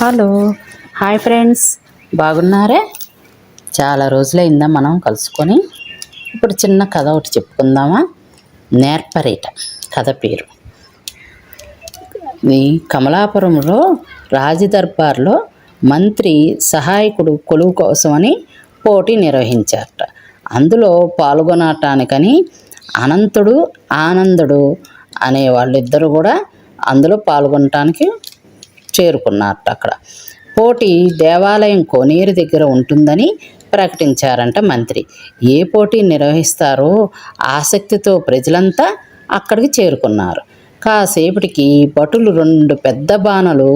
Hello. Hi friends. బాగున్నారే? చాలా రోజులైందా మనం కలుసుకొని. ఇప్పుడు చిన్న కథ ఒకటి చెప్పుకుందామా? నేర్పరేట కథ పేరు. కమలాపురంలో రాజదర్బార్లో మంత్రి సహాయకుడు కొలువు కోసమని పోటీ నిర్వహించారట. అందులో పాల్గొనటానికని అనంతుడు ఆనందుడు అనే వాళ్ళిద్దరూ కూడా అందులో పాల్గొనటానికి చేరుకున్నారట అక్కడ. పోటీ దేవాలయం కోనేరు దగ్గర ఉంటుందని ప్రకటించారంట మంత్రి. ఏ పోటీ నిర్వహిస్తారో ఆసక్తితో ప్రజలంతా అక్కడికి చేరుకున్నారు. కాసేపటికి భటులు రెండు పెద్ద బాణలు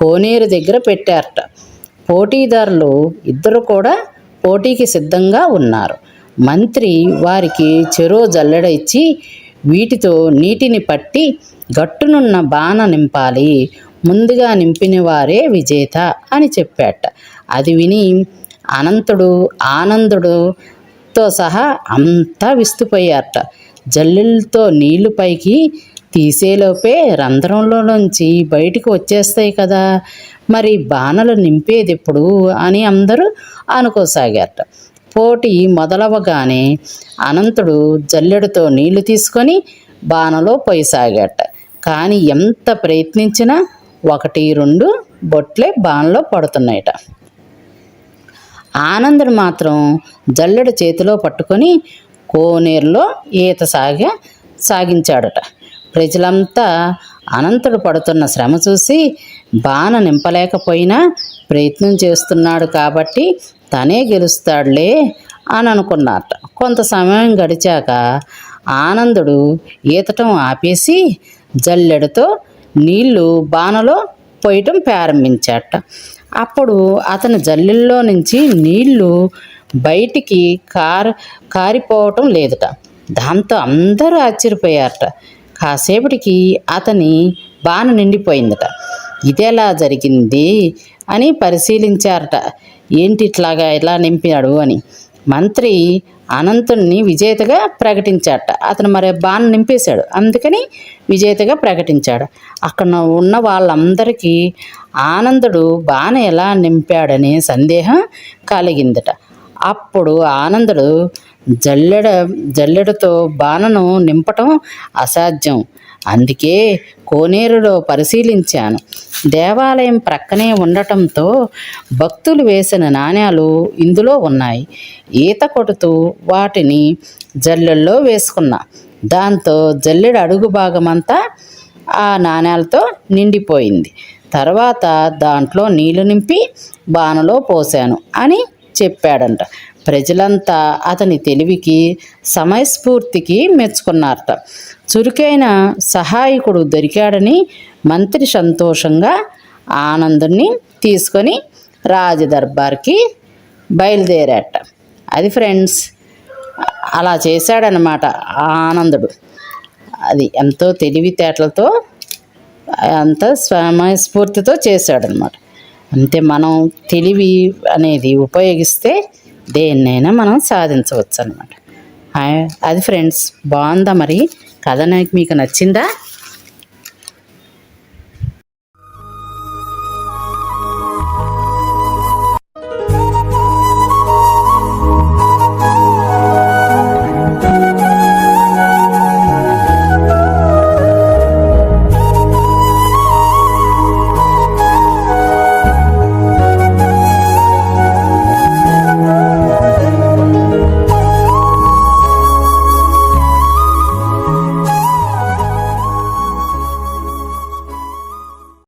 కోనేరు దగ్గర పెట్టారట. పోటీదారులు ఇద్దరు కూడా పోటీకి సిద్ధంగా ఉన్నారు. మంత్రి వారికి చెరో జల్లెడ ఇచ్చి వీటితో నీటిని పట్టి గట్టునున్న బాణ నింపాలి ముందుగా నింపిన వారే విజేత అని చెప్పాట. అది విని అనంతుడు ఆనందుడుతో సహా అంతా విస్తుపోయారట. జల్లులతో నీళ్ళు పైకి తీసేలోపే రంధ్రంలో నుంచి బయటికి వచ్చేస్తాయి కదా మరి బాణలు నింపేది ఎప్పుడు అని అందరూ అనుకోసాగారట. పోటీ మొదలవగానే అనంతుడు జల్లెడతో నీళ్ళు తీసుకొని బాణలో పోయసాగాట కానీ ఎంత ప్రయత్నించినా ఒకటి రెండు బొట్లే బాణలో పడుతున్నాయట. ఆనందుడు మాత్రం జల్లెడు చేతిలో పట్టుకొని కోనేరులో ఈత సాగా సాగించాడట. ప్రజలంతా అనంతుడు పడుతున్న శ్రమ చూసి బాణ నింపలేకపోయినా ప్రయత్నం చేస్తున్నాడు కాబట్టి తనే గెలుస్తాడులే అని అనుకున్నారట కొంత సమయం గడిచాక ఆనందుడు ఈతటం ఆపేసి జల్లెడతో నీళ్ళు బాణలో పోయటం ప్రారంభించాట. అప్పుడు అతని జల్లెల్లో నుంచి నీళ్ళు బయటికి కార్ కారిపోవటం లేదుట. దాంతో అందరూ ఆశ్చర్యపోయారట. కాసేపటికి అతని బాణ నిండిపోయిందట. ఇదెలా జరిగింది అని పరిశీలించారట. ఏంటి ఇట్లాగా ఇలా నింపినాడు అని. మంత్రి అనంతుణ్ణి విజేతగా ప్రకటించాట. అతను మరి బాణ నింపేశాడు. అందుకని విజేతగా ప్రకటించాడు. అక్కడ ఉన్న వాళ్ళందరికీ ఆనందుడు బాణ ఎలా నింపాడనే సందేహం కలిగిందట. అప్పుడు ఆనందుడు జల్లెడ జల్లెడతో బాణను నింపటం అసాధ్యం. అందుకే కోనేరులో పరిశీలించాను. దేవాలయం ప్రక్కనే ఉండటంతో భక్తులు వేసిన నాణ్యాలు ఇందులో ఉన్నాయి. ఈత కొడుతూ వాటిని జల్లెల్లో వేసుకున్నా. దాంతో జల్లెడు అడుగు భాగమంతా ఆ నాణ్యాలతో నిండిపోయింది. తర్వాత దాంట్లో నీళ్ళు నింపి బాణలో పోశాను అని చెప్పాడంట. ప్రజలంతా అతని తెలివికి సమయస్ఫూర్తికి మెచ్చుకున్నారట. చురుకైన సహాయకుడు దొరికాడని మంత్రి సంతోషంగా ఆనందుని తీసుకొని రాజదర్బార్కి బయలుదేరాట అది ఫ్రెండ్స్ అలా చేశాడనమాట ఆనందుడు. అది ఎంతో తెలివితేటలతో అంత సమయస్ఫూర్తితో చేశాడనమాట అంతే మనం తెలివి అనేది ఉపయోగిస్తే దేన్నైనా మనం సాధించవచ్చు అనమాట అది ఫ్రెండ్స్ బాగుందా మరి? కథ నాకు మీకు నచ్చిందా?